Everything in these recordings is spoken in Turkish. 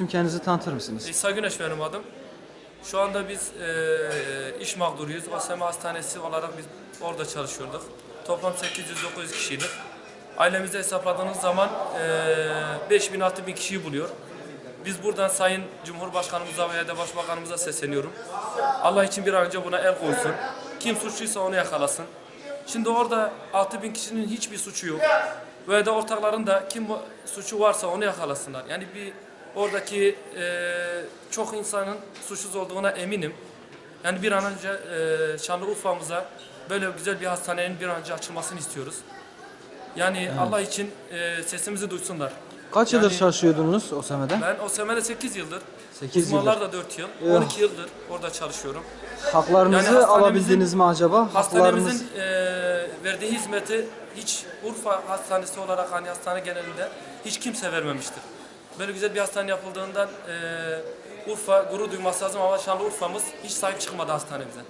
isim kendinizi tanıtır mısınız? İsa Güneş benim adım. Şu anda biz e, iş mağduruyuz. OSM Hastanesi olarak biz orada çalışıyorduk. Toplam 800-900 kişiydik. Ailemizde hesapladığınız zaman e, 5000-6000 kişiyi buluyor. Biz buradan Sayın Cumhurbaşkanımıza veya da Başbakanımıza sesleniyorum. Allah için bir an önce buna el koysun. Kim suçluysa onu yakalasın. Şimdi orada 6000 kişinin hiçbir suçu yok. Veya da ortakların da kim suçu varsa onu yakalasınlar. Yani bir oradaki e, çok insanın suçsuz olduğuna eminim. Yani bir an önce e, Şanlıurfa'mıza böyle güzel bir hastanenin bir an önce açılmasını istiyoruz. Yani Allah için e, sesimizi duysunlar. Kaç yıldır Yani- çalışıyordunuz OSM'de? Ben OSM'de 8 yıldır, 8 uzmanlar yıldır. da 4 yıl, Eh. 12 yıldır orada çalışıyorum. Haklarınızı Yani hastanemizin- alabildiniz mi acaba? Haklarınız Hastanemizin e, verdiği hizmeti hiç Urfa Hastanesi olarak hani hastane genelinde hiç kimse vermemiştir. Böyle güzel bir hastane yapıldığından e, Urfa gurur duyması lazım ama Şanlıurfa'mız hiç sahip çıkmadı hastanemize.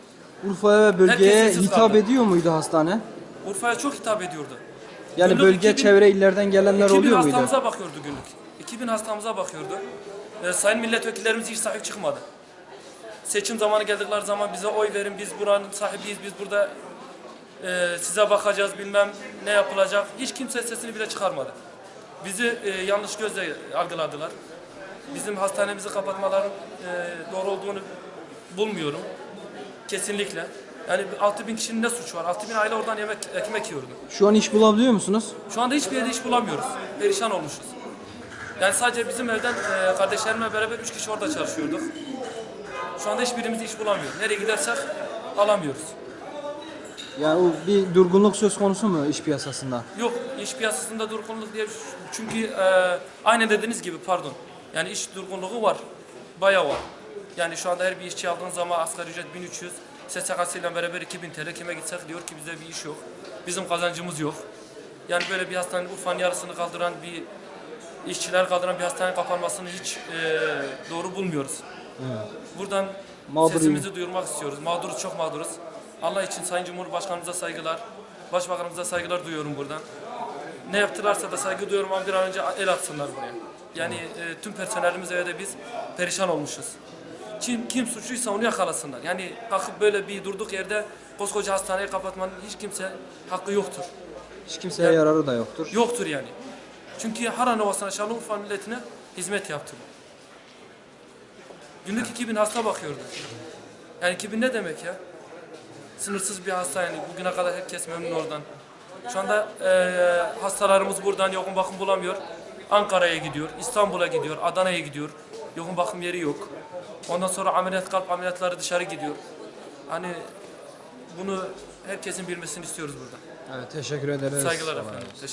Urfa'ya ve bölgeye Herkes sessiz hitap kaldı. ediyor muydu hastane? Urfa'ya çok hitap ediyordu. Yani Günlük bölge 2000 çevre illerden gelenler 2000 oluyor muydu? hastamıza bakıyordu günlük. 2000 hastamıza bakıyordu. E, sayın milletvekillerimiz hiç sahip çıkmadı. Seçim zamanı geldikleri zaman bize oy verin, biz buranın sahibiyiz, biz burada e, size bakacağız bilmem ne yapılacak. Hiç kimse sesini bile çıkarmadı. Bizi e, yanlış gözle algıladılar. Bizim hastanemizi kapatmaların e, doğru olduğunu bulmuyorum. Kesinlikle. Yani 6000 kişinin ne suçu var? 6000 aile oradan yemek, ekmek yiyordu. Şu an iş bulabiliyor musunuz? Şu anda hiçbir yerde iş bulamıyoruz. Perişan olmuşuz. Yani sadece bizim evden e, kardeşlerimle beraber üç kişi orada çalışıyorduk. Şu anda hiçbirimiz iş bulamıyor. Nereye gidersek alamıyoruz. Yani o bir durgunluk söz konusu mu iş piyasasında? Yok iş piyasasında durgunluk diye çünkü e, aynen dediğiniz gibi pardon. Yani iş durgunluğu var. Bayağı var. Yani şu anda her bir işçi aldığın zaman asgari ücret 1300. SSK'sıyla beraber 2000 TL. Kime gitsek diyor ki bizde bir iş yok. Bizim kazancımız yok. Yani böyle bir hastane Urfa'nın yarısını kaldıran bir işçiler kaldıran bir hastanenin kapanmasını hiç e, doğru bulmuyoruz. Buradan Mağdur sesimizi duyurmak istiyoruz. Mağduruz, çok mağduruz. Allah için Sayın Cumhurbaşkanımıza saygılar, Başbakanımıza saygılar duyuyorum buradan. Ne yaptılarsa da saygı duyuyorum ama bir an önce el atsınlar buraya. Yani e, tüm personelimiz ve de biz perişan olmuşuz. Kim, kim suçluysa onu yakalasınlar. Yani kalkıp böyle bir durduk yerde koskoca hastaneyi kapatmanın hiç kimse hakkı yoktur. Hiç kimseye yararı da yoktur. Yoktur yani. Çünkü Haran Ovası'na, Şanlıurfa milletine hizmet yaptı. Günlük 2000 hasta bakıyordu. Yani 2000 ne demek ya? Sınırsız bir hasta yani. Bugüne kadar herkes memnun oradan. Şu anda eee, hastalarımız buradan yoğun bakım bulamıyor. Ankara'ya gidiyor, İstanbul'a gidiyor, Adana'ya gidiyor. Yoğun bakım yeri yok. Ondan sonra ameliyat kalp ameliyatları dışarı gidiyor. Hani bunu herkesin bilmesini istiyoruz burada. Evet teşekkür ederiz. Saygılar efendim. Teşekkür